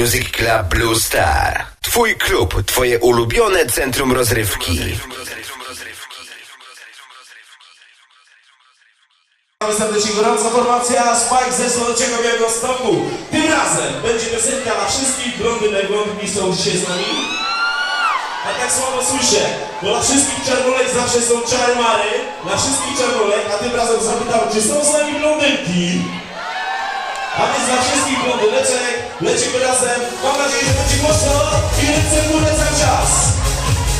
Music Club Blue Star. Twój klub, twoje ulubione centrum rozrywki. Witamy serdecznie gorąca formacja Spike ze Słonecznego Białegostoku. Tym razem będzie piosenka dla wszystkich blondynek, blondynki są dzisiaj z nami. A tak słabo słyszę, bo dla wszystkich czerwolek zawsze są czarmary, dla wszystkich czerwolek, a tym razem zapytałem, czy są z nami blondynki? A więc dla wszystkich blondyneczek lecimy razem. Mam nadzieję, że będzie głośno i ręce w górę cały czas.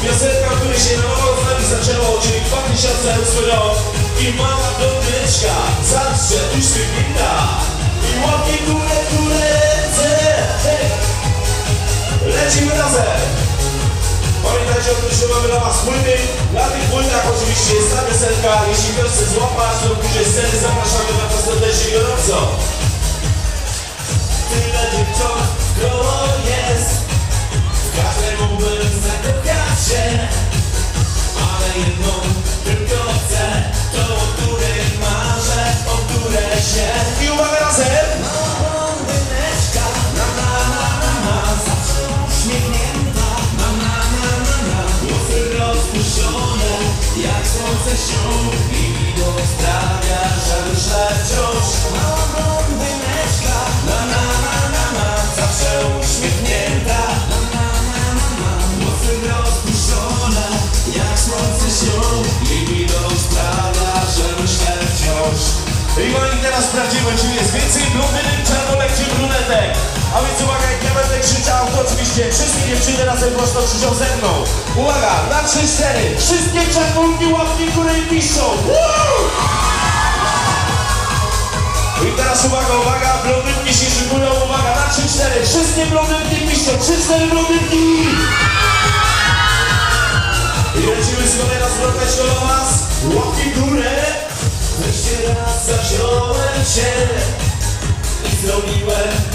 Piosenka, której się na nowo z nami zaczęło, czyli 2008 rok. I mała blondyneczka zawsze uśmiechnięta. I łapie górę, górę, ręce. Lecimy razem. Pamiętajcie o tym, że mamy dla was płyty. Na tych płytach oczywiście jest ta piosenka. Jeśli ktoś chce złapać do dużej sceny, zapraszamy na to serdecznie I moi teraz sprawdzimy, czy jest więcej blondynek, czerwonek czy brunetek? A więc uwaga, jak ja będę krzyczał, to oczywiście wszystkie dziewczyny razem głośno krzyczą ze mną. Uwaga, na 3-4 Wszystkie czerwonki łapki górę i piszą! I teraz uwaga, uwaga, blondynki się szykują, uwaga, na 3-4 Wszystkie blondynki piszą, 3-4 blondynki cię I zrobiłem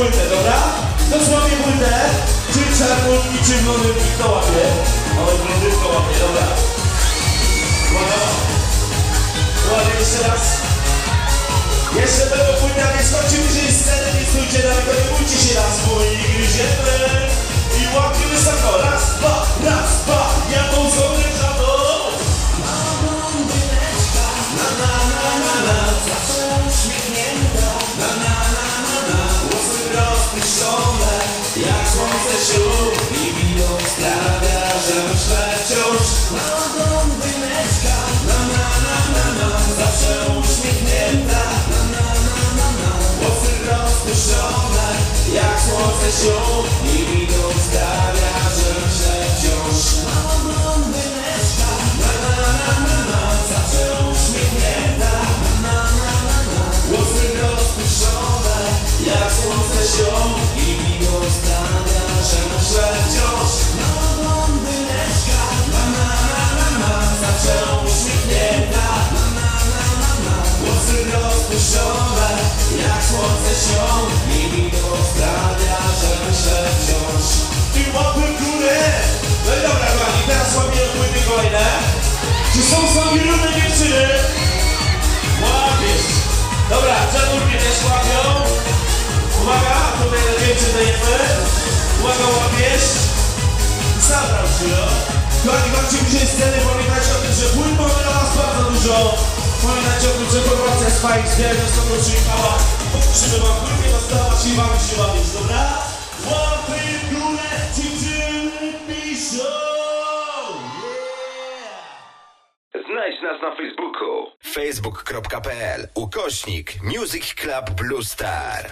płytę, dobra? Złapie płytę? Czy czarnulki, czy blondynki, kto łapie? Ale blondynko łapie, dobra Uwaga Uwaga, jeszcze raz jeszcze będą płyty, mała blondyneczka, Na, na, na, na, na, zawsze uśmiechnięta, na na na na na, rozpuszczone, jak słońce i że Na, na, na, na, na, zawsze uśmiechnięta, na na na na, rozpuszczone, jak słońce się i widok Czy są z nami różne dziewczyny? Łapiesz! Dobra, czarnurki też łapią. Uwaga, tutaj na dziewczyn dajemy. Uwaga, łapiesz. Zabrał się, no. Kochani, chodźcie bliżej sceny, pamiętajcie o tym, że płyt mamy dla was bardzo dużo. Pamiętajcie o tym, że formacja Spike z Białegostoku przyjechała. Żeby wam płytnie dostawać i wam się bawić, dobra? W górę, dziewczyny piszą! Yeah! Znajdź nas na Facebooku facebook.pl ukośnik Music Club Blue Star.